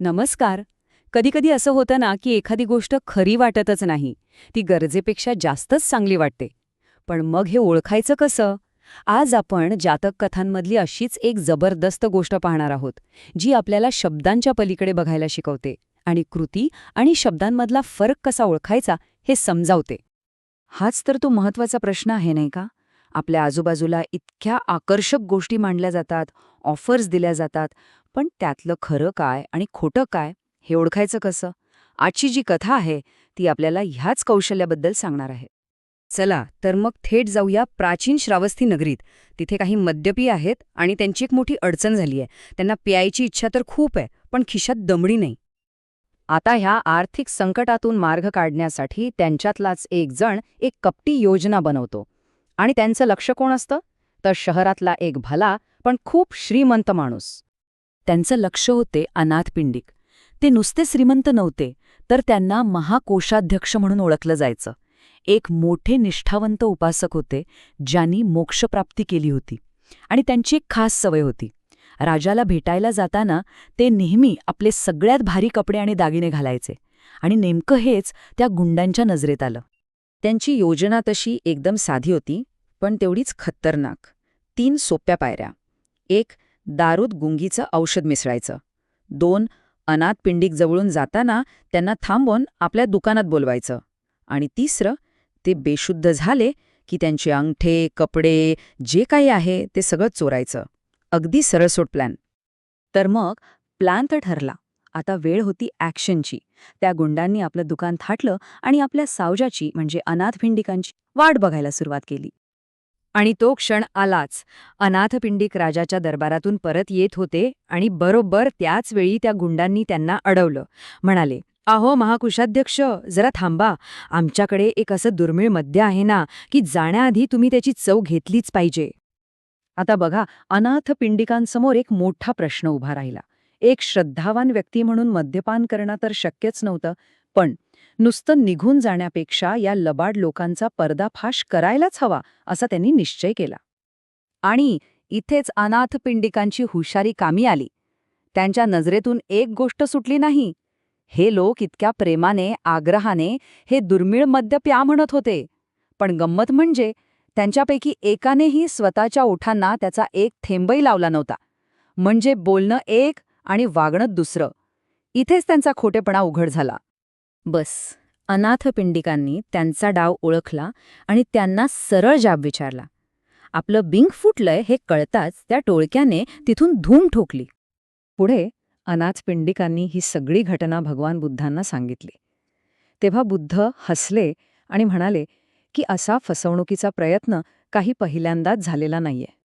नमस्कार. कधीकधी असं होतं ना की एखादी गोष्ट खरी वाटतच नाही. ती गरजेपेक्षा जास्तच चांगली वाटते. पण मग हे ओळखायचं कसं? आज आपण जातक कथांमधली अशीच एक जबरदस्त गोष्ट पाहणार आहोत जी आपल्याला शब्दांच्या पलीकडे बघायला शिकवते आणि कृती आणि शब्दांमधला फरक कसा ओळखायचा हे समजावते. हाच तर तो महत्त्वाचा प्रश्न आहे नाही का? आपल्या आजूबाजूला इतक्या आकर्षक गोष्टी मांडल्या जातात ऑफर्स दिल्या जातात पण त्यातलं खरं काय आणि खोटं काय हे ओळखायचं कसं? आजची जी कथा आहे ती आपल्याला ह्याच कौशल्याबद्दल सांगणार आहे. चला तर मग थेट जाऊया प्राचीन श्रावस्ती नगरीत. तिथे काही मद्यपी आहेत आणि त्यांची एक मोठी अडचण झाली आहे. त्यांना प्यायची इच्छा तर खूप आहे पण खिशात दमडी नाही. आता ह्या आर्थिक संकटातून मार्ग काढण्यासाठी त्यांच्यातलाच एक जण एक कपटी योजना बनवतो. आणि त्यांचं लक्ष कोण असतं? तर शहरातला एक भला पण खूप श्रीमंत माणूस. त्यांचं लक्ष होते अनाथपिंडिक. ते नुसते श्रीमंत नव्हते तर त्यांना महाकोषाध्यक्ष म्हणून ओळखलं जायचं. एक मोठे निष्ठावंत उपासक होते ज्यांनी मोक्षप्राप्ती केली होती. आणि त्यांची एक खास सवय होती. राजाला भेटायला जाताना ते नेहमी आपले सगळ्यात भारी कपडे आणि दागिने घालायचे. आणि नेमकं हेच त्या गुंडांच्या नजरेत आलं. त्यांची योजना तशी एकदम साधी होती पण तेवढीच खतरनाक. तीन सोप्या पायऱ्या. एक दारूत गुंगीचं औषध मिसळायचं. दोन अनाथ पिंडीक जवळून जाताना त्यांना थांबवून आपल्या दुकानात बोलवायचं. आणि तिसरं ते बेशुद्ध झाले की त्यांचे अंगठे कपडे जे काही आहे ते सगळं चोरायचं. अगदी सरळसोट प्लॅन. तर मग प्लॅन तर ठरला. आता वेळ होती ॲक्शनची. त्या गुंडांनी आपलं दुकान थाटलं आणि आपल्या सावजाची म्हणजे अनाथ भिंडिकांची वाट बघायला सुरुवात केली. आणि तो क्षण आलाच. अनाथपिंडिक राजाच्या दरबारातून परत येत होते आणि बरोबर त्याच वेळी त्या गुंडांनी त्यांना अडवलं. म्हणाले अहो महाकुशाध्यक्ष जरा थांबा. आमच्याकडे एक असं दुर्मिळ मद्य आहे ना की जाण्याआधी तुम्ही त्याची चव घेतलीच पाहिजे. आता बघा अनाथपिंडिकांसमोर एक मोठा प्रश्न उभा राहिला. एक श्रद्धावान व्यक्ती म्हणून मद्यपान करणं तर शक्यच नव्हतं पण नुसतं निघून जाण्यापेक्षा या लबाड लोकांचा पर्दाफाश करायलाच हवा असा त्यांनी निश्चय केला. आणि इथेच अनाथ पिंडिकांची हुशारी कामी आली. त्यांच्या नजरेतून एक गोष्ट सुटली नाही. हे लोक इतक्या प्रेमाने आग्रहाने हे दुर्मिळ मद्य प्या म्हणत होते. पण गंमत म्हणजे त्यांच्यापैकी एकानेही स्वतःच्या ओठांना त्याचा एक थेंबही लावला नव्हता. म्हणजे बोलणं एक आणि वागणं दुसरं. इथेच त्यांचा खोटेपणा उघड झाला. बस. अनाथपिंडिकांनी त्यांचा डाव ओळखला आणि त्यांना सरळ जाब विचारला. आपलं बिंग फुटलंय हे कळताच त्या टोळक्याने तिथून धूम ठोकली. पुढे अनाथपिंडिकांनी ही सगळी घटना भगवान बुद्धांना सांगितली. तेव्हा बुद्ध हसले आणि म्हणाले की असा फसवणुकीचा प्रयत्न काही पहिल्यांदाच झालेला नाहीये.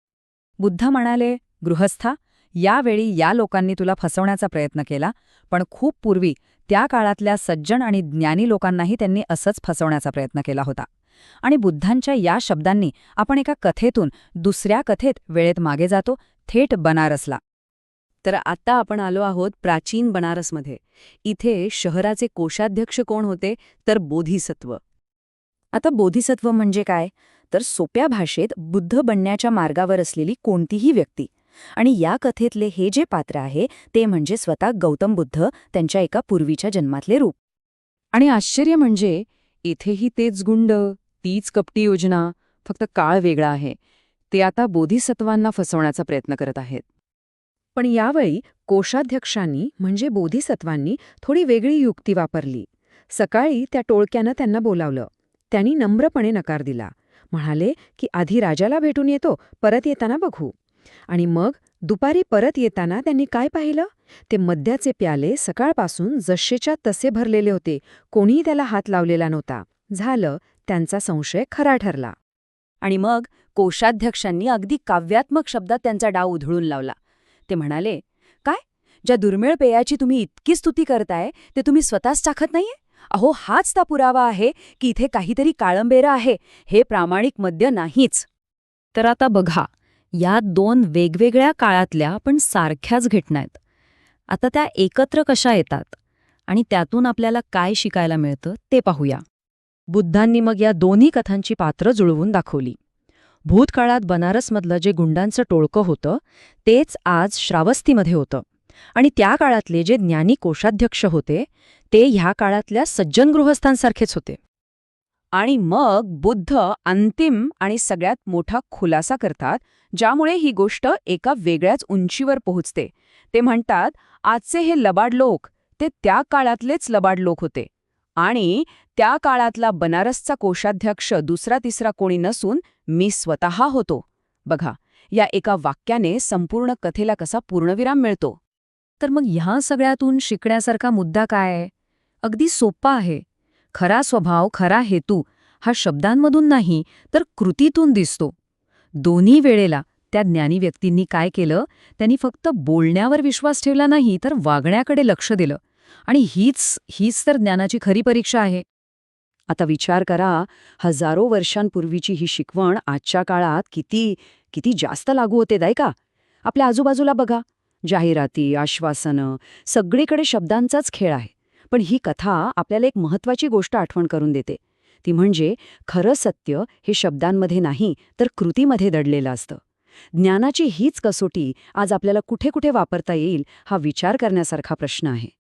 बुद्ध म्हणाले गृहस्था यावेळी या लोकांनी तुला फसवण्याचा प्रयत्न केला पण खूप पूर्वी त्या काळातल्या सज्जन आणि ज्ञानी लोकांनाही त्यांनी असंच फसवण्याचा प्रयत्न केला होता. आणि बुद्धांच्या या शब्दांनी आपण एका कथेतून दुसऱ्या कथेत वेळेत मागे जातो थेट बनारसला. तर आता आपण आलो आहोत प्राचीन बनारसमध्ये. इथे शहराचे कोषाध्यक्ष कोण होते? तर बोधिसत्व. आता बोधिसत्व म्हणजे काय? तर सोप्या भाषेत बुद्ध बनण्याच्या मार्गावर असलेली कोणतीही व्यक्ती आणि या कथेतले हे जे पात्र आहे ते म्हणजे स्वतः गौतम बुद्ध त्यांच्या एका पूर्वीच्या जन्मातले रूप. आणि आश्चर्य म्हणजे इथेही तेच गुंड तीच कपटी योजना फक्त काळ वेगळा आहे. ते आता बोधिसत्वांना फसवण्याचा प्रयत्न करत आहेत. पण यावेळी कोषाध्यक्षांनी म्हणजे बोधिसत्वांनी थोडी वेगळी युक्ती वापरली. सकाळी त्या टोळक्यानं त्यांना बोलावलं. त्यांनी नम्रपणे नकार दिला. म्हणाले की आधी राजाला भेटून येतो परत येताना बघू. आणि मग दुपारी परत येताना त्यांनी काय पाहिलं? ते मद्याचे प्याले सकाळपासून जसेच्या तसे भरलेले होते. कोणीही त्याला हात लावलेला नव्हता. झालं त्यांचा संशय खरा ठरला. आणि मग कोषाध्यक्षांनी अगदी काव्यात्मक शब्दात त्यांचा डाव उधळून लावला. ते म्हणाले काय? ज्या दुर्मिळ पेयाची तुम्ही इतकी स्तुती करताय ते तुम्ही स्वतःच टाकत नाहीये? अहो हाच ता पुरावा आहे की इथे काहीतरी काळंबेरा आहे. हे प्रामाणिक मद्य नाहीच. तर आता बघा या दोन वेगवेगळ्या काळातल्या पण सारख्याच घटना आहेत. आता त्या एकत्र कशा येतात आणि त्यातून आपल्याला काय शिकायला मिळतं ते पाहूया. बुद्धांनी मग या दोन्ही कथांची पात्र जुळवून दाखवली. भूतकाळात बनारसमधलं जे गुंडांचं टोळकं होतं तेच आज श्रावस्तीमध्ये होतं. आणि त्या काळातले जे ज्ञानी कोषाध्यक्ष होते ते ह्या काळातल्या सज्जन गृहस्थांसारखेच होते. आणि मग बुद्ध अंतिम आणि सगळ्यात मोठा खुलासा करतात ज्यामुळे ही गोष्ट एका वेगळ्याच उंचीवर पोहोचते. ते म्हणतात आजचे हे लबाड लोक ते त्या काळातलेच लबाड लोक होते. आणि त्या काळातला बनारसचा कोषाध्यक्ष दुसरा तिसरा कोणी नसून मी स्वतः होतो. बघा या एका वाक्याने संपूर्ण कथेला कसा पूर्णविराम मिळतो. तर मग ह्या सगळ्यातून शिकण्यासारखा मुद्दा काय आहे? अगदी सोपा आहे. खरा स्वभाव खरा हेतू हा शब्दांमधून नाही तर कृतीतून दिसतो. दोन्ही वेळेला त्या ज्ञानी व्यक्तींनी काय केलं? त्यांनी फक्त बोलण्यावर विश्वास ठेवला नाही तर वागण्याकडे लक्ष दिलं. आणि हीच हीच तर ज्ञानाची खरी परीक्षा आहे. आता विचार करा हजारो वर्षांपूर्वीची ही शिकवण आजच्या काळात किती किती जास्त लागू होते दाय का? आपल्या आजूबाजूला बघा. जाहिराती आश्वासनं सगळीकडे शब्दांचाच खेळ आहे. पण ही कथा आपल्याला एक महत्वाची गोष्ट आठवण करून देते. ती म्हणजे खरं सत्य हे शब्दांमध्ये नाही तर कृतीमध्ये दडलेलं असतं. ज्ञानाची हीच कसोटी आज आपल्याला कुठे कुठे वापरता येईल हा विचार करण्यासारखा प्रश्न आहे.